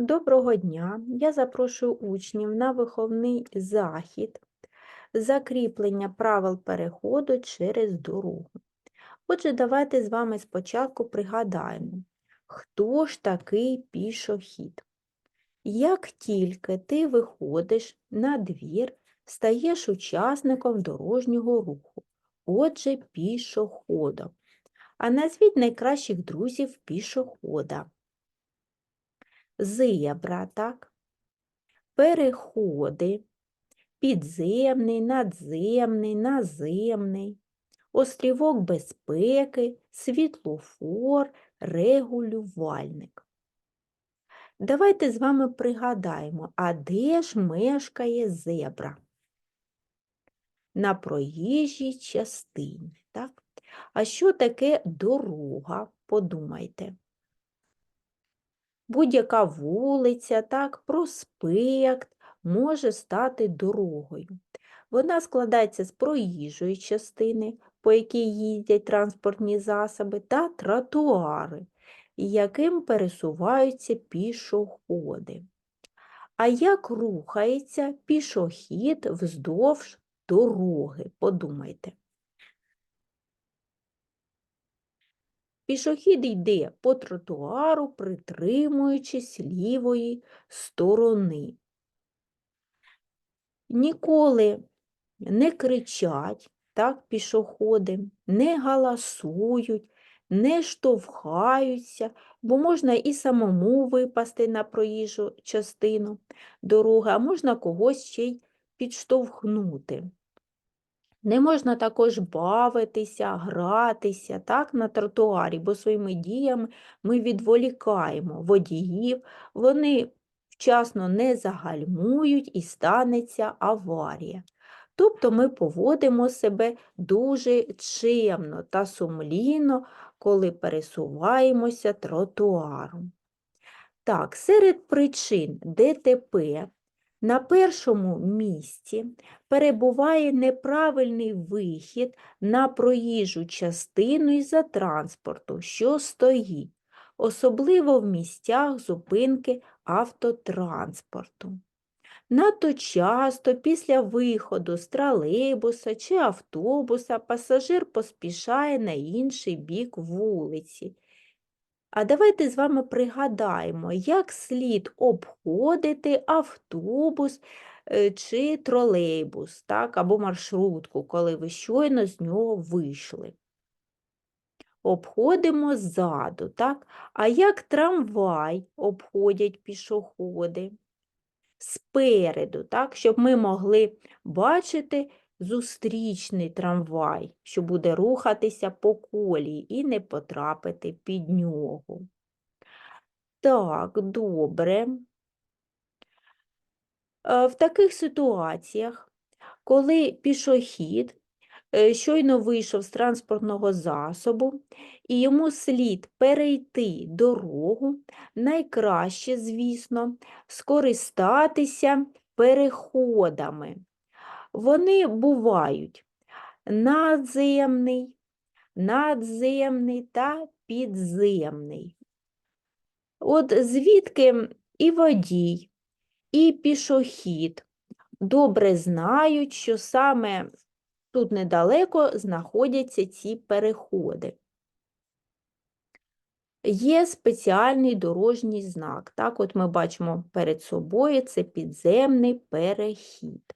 Доброго дня! Я запрошую учнів на виховний захід закріплення правил переходу через дорогу. Отже, давайте з вами спочатку пригадаємо, хто ж такий пішохід. Як тільки ти виходиш на двір, стаєш учасником дорожнього руху, отже, пішоходом. А назвіть найкращих друзів пішохода зебра, так? переходи, підземний, надземний, наземний, острівок безпеки, світлофор, регулювальник. Давайте з вами пригадаємо, а де ж мешкає зебра? На проїжджій частині. Так? А що таке дорога? Подумайте будь-яка вулиця, так, проспект може стати дорогою. Вона складається з проїжджої частини, по якій їздять транспортні засоби, та тротуари, яким пересуваються пішоходи. А як рухається пішохід вздовж дороги? Подумайте. Пішохід йде по тротуару, притримуючись лівої сторони. Ніколи не кричать так, пішоходи, не галасують, не штовхаються, бо можна і самому випасти на проїжджу частину дороги, а можна когось ще й підштовхнути. Не можна також бавитися, гратися так, на тротуарі, бо своїми діями ми відволікаємо водіїв, вони вчасно не загальмують і станеться аварія. Тобто ми поводимо себе дуже чемно та сумлінно, коли пересуваємося тротуаром. Так, серед причин ДТП на першому місці перебуває неправильний вихід на проїжджу частину із-за транспорту, що стоїть, особливо в місцях зупинки автотранспорту. Надто часто після виходу з тролейбуса чи автобуса пасажир поспішає на інший бік вулиці а давайте з вами пригадаємо, як слід обходити автобус е, чи тролейбус, так, або маршрутку, коли ви щойно з нього вийшли. Обходимо ззаду, так? А як трамвай обходять пішоходи? Спереду, так, щоб ми могли бачити зустрічний трамвай, що буде рухатися по колії і не потрапити під нього. Так, добре. Е, в таких ситуаціях, коли пішохід е, щойно вийшов з транспортного засобу, і йому слід перейти дорогу, найкраще, звісно, скористатися переходами вони бувають надземний, надземний та підземний. От звідки і водій, і пішохід добре знають, що саме тут недалеко знаходяться ці переходи. Є спеціальний дорожній знак. Так, от ми бачимо перед собою це підземний перехід.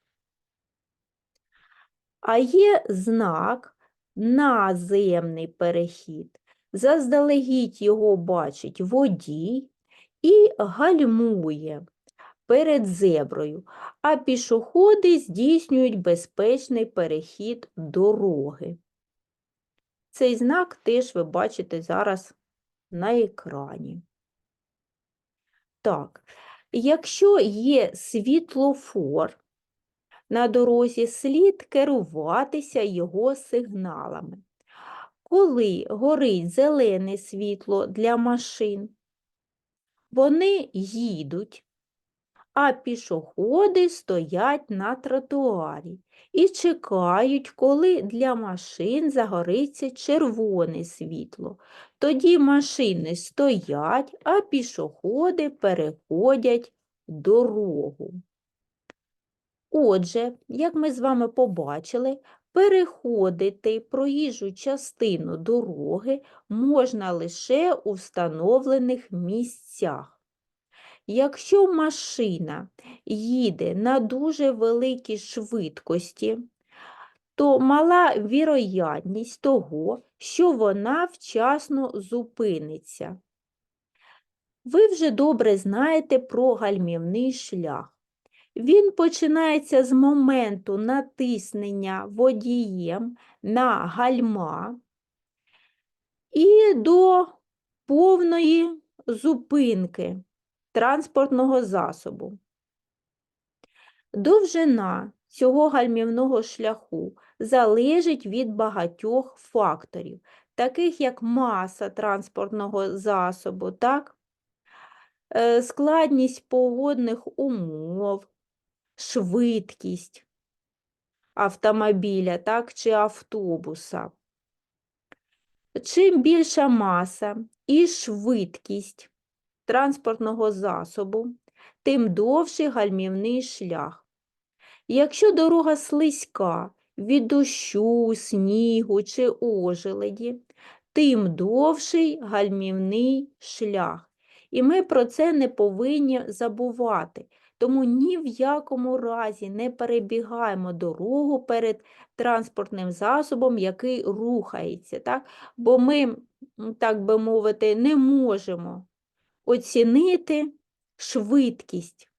А є знак наземний перехід. Заздалегідь його бачить водій і гальмує перед зеброю, а пішоходи здійснюють безпечний перехід дороги. Цей знак теж ви бачите зараз на екрані. Так, якщо є світлофор, на дорозі слід керуватися його сигналами. Коли горить зелене світло для машин, вони їдуть, а пішоходи стоять на тротуарі і чекають, коли для машин загориться червоне світло. Тоді машини стоять, а пішоходи переходять дорогу. Отже, як ми з вами побачили, переходити проїжджу частину дороги можна лише у встановлених місцях. Якщо машина їде на дуже великій швидкості, то мала вірогідність того, що вона вчасно зупиниться. Ви вже добре знаєте про гальмівний шлях. Він починається з моменту натиснення водієм на гальма і до повної зупинки транспортного засобу. Довжина цього гальмівного шляху залежить від багатьох факторів, таких як маса транспортного засобу, так? е, складність погодних умов, швидкість автомобіля так, чи автобуса. Чим більша маса і швидкість транспортного засобу, тим довший гальмівний шлях. Якщо дорога слизька від дощу, снігу чи ожеледі, тим довший гальмівний шлях. І ми про це не повинні забувати. Тому ні в якому разі не перебігаємо дорогу перед транспортним засобом, який рухається. Так? Бо ми, так би мовити, не можемо оцінити швидкість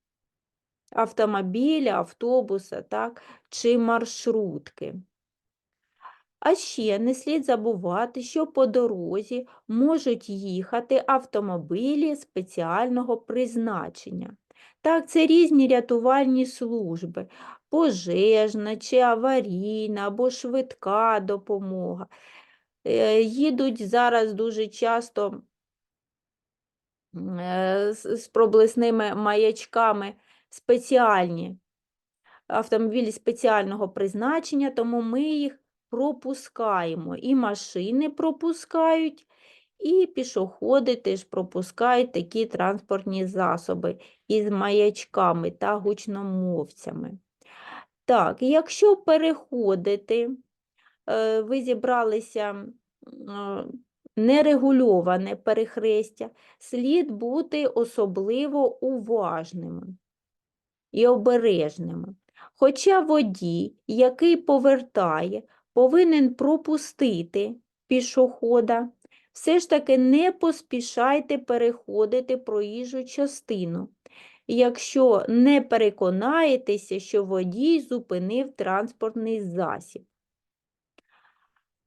автомобіля, автобуса так? чи маршрутки. А ще не слід забувати, що по дорозі можуть їхати автомобілі спеціального призначення. Так, це різні рятувальні служби, пожежна чи аварійна або швидка допомога. Е, Їдуть зараз дуже часто е, з проблисними маячками спеціальні автомобілі спеціального призначення, тому ми їх пропускаємо. І машини пропускають, і пішоходи теж пропускають такі транспортні засоби із маячками та гучномовцями. Так, якщо переходити, е, ви зібралися е, нерегульоване перехрестя, слід бути особливо уважними і обережними. Хоча водій, який повертає, повинен пропустити пішохода, все ж таки не поспішайте переходити проїжджу частину, якщо не переконаєтеся, що водій зупинив транспортний засіб.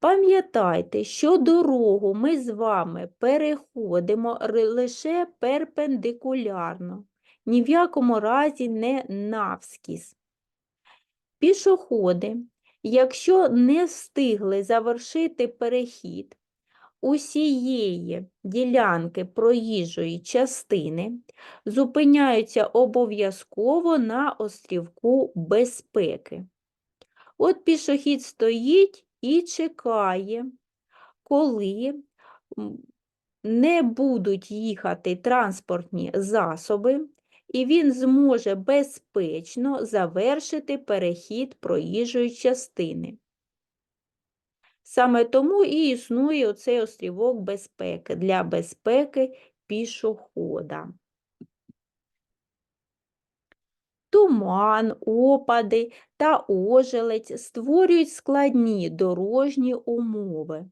Пам'ятайте, що дорогу ми з вами переходимо лише перпендикулярно, ні в якому разі не навскіз. Пішоходи, якщо не встигли завершити перехід усієї ділянки проїжджої частини, зупиняються обов'язково на острівку безпеки. От пішохід стоїть і чекає, коли не будуть їхати транспортні засоби, і він зможе безпечно завершити перехід проїжджої частини. Саме тому і існує оцей острівок безпеки для безпеки пішохода. Туман, опади та ожеледь створюють складні дорожні умови.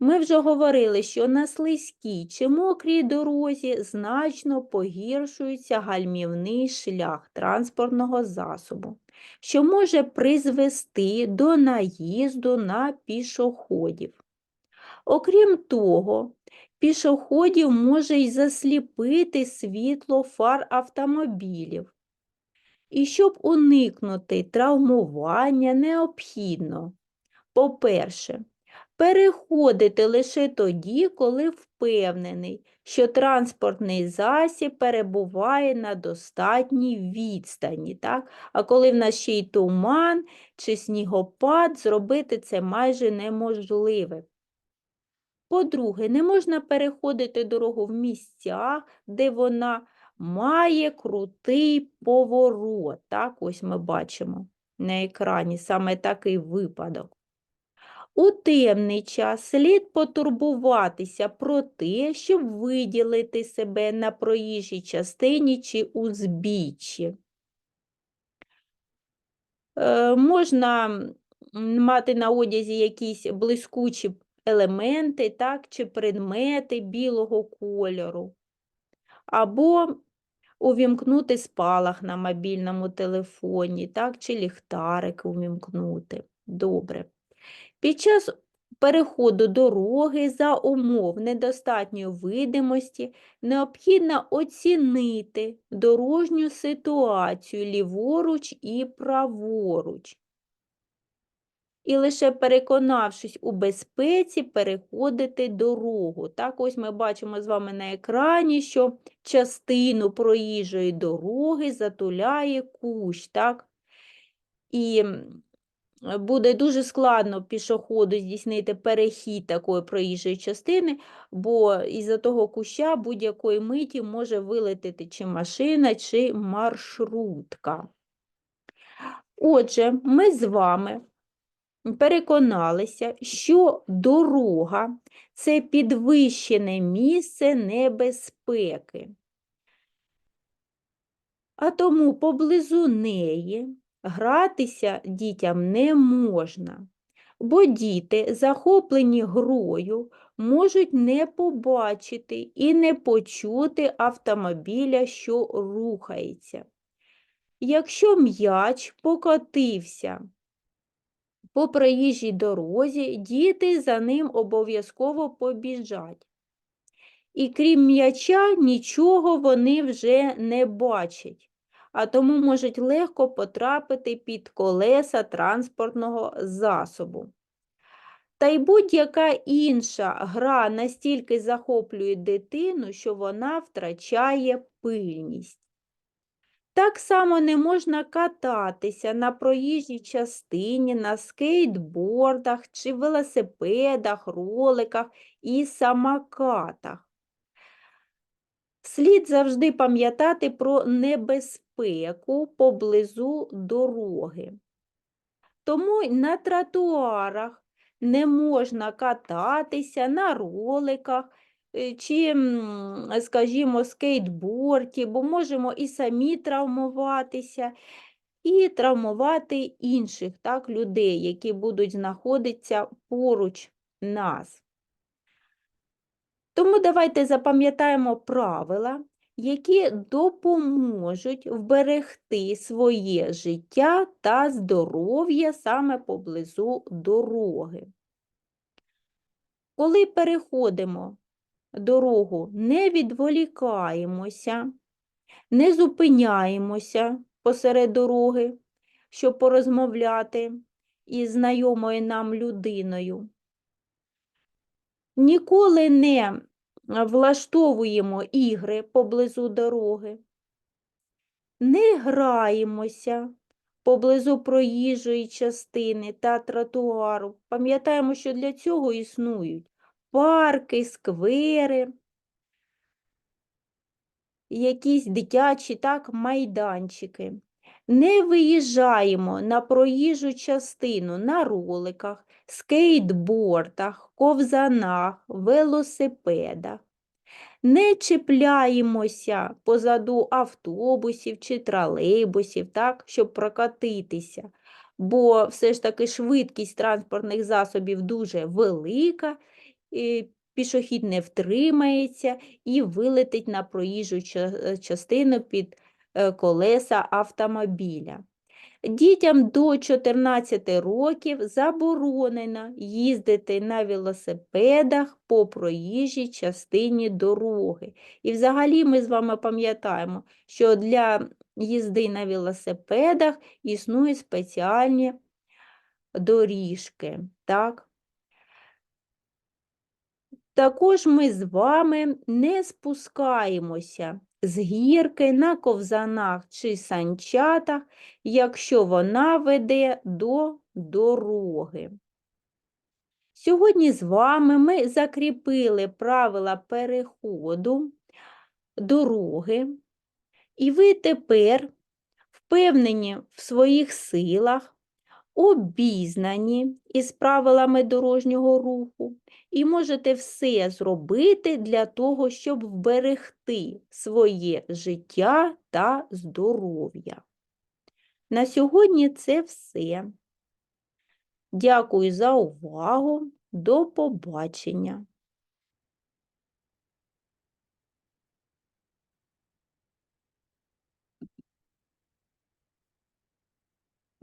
Ми вже говорили, що на слизькій чи мокрій дорозі значно погіршується гальмівний шлях транспортного засобу, що може призвести до наїзду на пішоходів. Окрім того, пішоходів може й засліпити світло фар автомобілів. І щоб уникнути травмування, необхідно, по-перше, переходити лише тоді, коли впевнений, що транспортний засіб перебуває на достатній відстані. Так? А коли в нас ще й туман чи снігопад, зробити це майже неможливе. По-друге, не можна переходити дорогу в місцях, де вона має крутий поворот. Так, ось ми бачимо на екрані саме такий випадок. У темний час слід потурбуватися про те, щоб виділити себе на проїжджій частині чи узбіччі. Е, можна мати на одязі якісь блискучі елементи, так, чи предмети білого кольору, або увімкнути спалах на мобільному телефоні, так, чи ліхтарик увімкнути. Добре. Під час переходу дороги за умов недостатньої видимості необхідно оцінити дорожню ситуацію ліворуч і праворуч. І лише переконавшись у безпеці, переходити дорогу. Так, ось ми бачимо з вами на екрані, що частину проїжджої дороги затуляє кущ. Так? І буде дуже складно пішоходу здійснити перехід такої проїжджої частини, бо із-за того куща будь-якої миті може вилетіти чи машина, чи маршрутка. Отже, ми з вами переконалися, що дорога це підвищене місце небезпеки. А тому поблизу неї гратися дітям не можна, бо діти, захоплені грою, можуть не побачити і не почути автомобіля, що рухається. Якщо м'яч покотився по проїжджій дорозі, діти за ним обов'язково побіжать. І крім м'яча, нічого вони вже не бачать, а тому можуть легко потрапити під колеса транспортного засобу. Та й будь-яка інша гра настільки захоплює дитину, що вона втрачає пильність. Так само не можна кататися на проїжджій частині, на скейтбордах чи велосипедах, роликах і самокатах. Слід завжди пам'ятати про небезпеку поблизу дороги. Тому на тротуарах не можна кататися на роликах е, чи, скажімо, скейтборді, бо можемо і самі травмуватися, і травмувати інших так, людей, які будуть знаходитися поруч нас. Тому давайте запам'ятаємо правила, які допоможуть вберегти своє життя та здоров'я саме поблизу дороги. Коли переходимо дорогу, не відволікаємося, не зупиняємося посеред дороги, щоб порозмовляти із знайомою нам людиною. Ніколи не влаштовуємо ігри поблизу дороги, не граємося поблизу проїжджої частини та тротуару. Пам'ятаємо, що для цього існують парки, сквери, якісь дитячі так, майданчики. Не виїжджаємо на проїжджу частину на роликах, скейтбордах, ковзанах, велосипедах. Не чіпляємося позаду автобусів чи тролейбусів, так, щоб прокатитися, бо все ж таки швидкість транспортних засобів дуже велика, і пішохід не втримається і вилетить на проїжджу частину під е, колеса автомобіля. Дітям до 14 років заборонено їздити на велосипедах по проїжджій частині дороги. І взагалі ми з вами пам'ятаємо, що для їзди на велосипедах існують спеціальні доріжки. Так? Також ми з вами не спускаємося з гірки на ковзанах чи санчатах, якщо вона веде до дороги. Сьогодні з вами ми закріпили правила переходу дороги, і ви тепер впевнені в своїх силах, обізнані із правилами дорожнього руху, і можете все зробити для того, щоб вберегти своє життя та здоров'я. На сьогодні це все. Дякую за увагу. До побачення.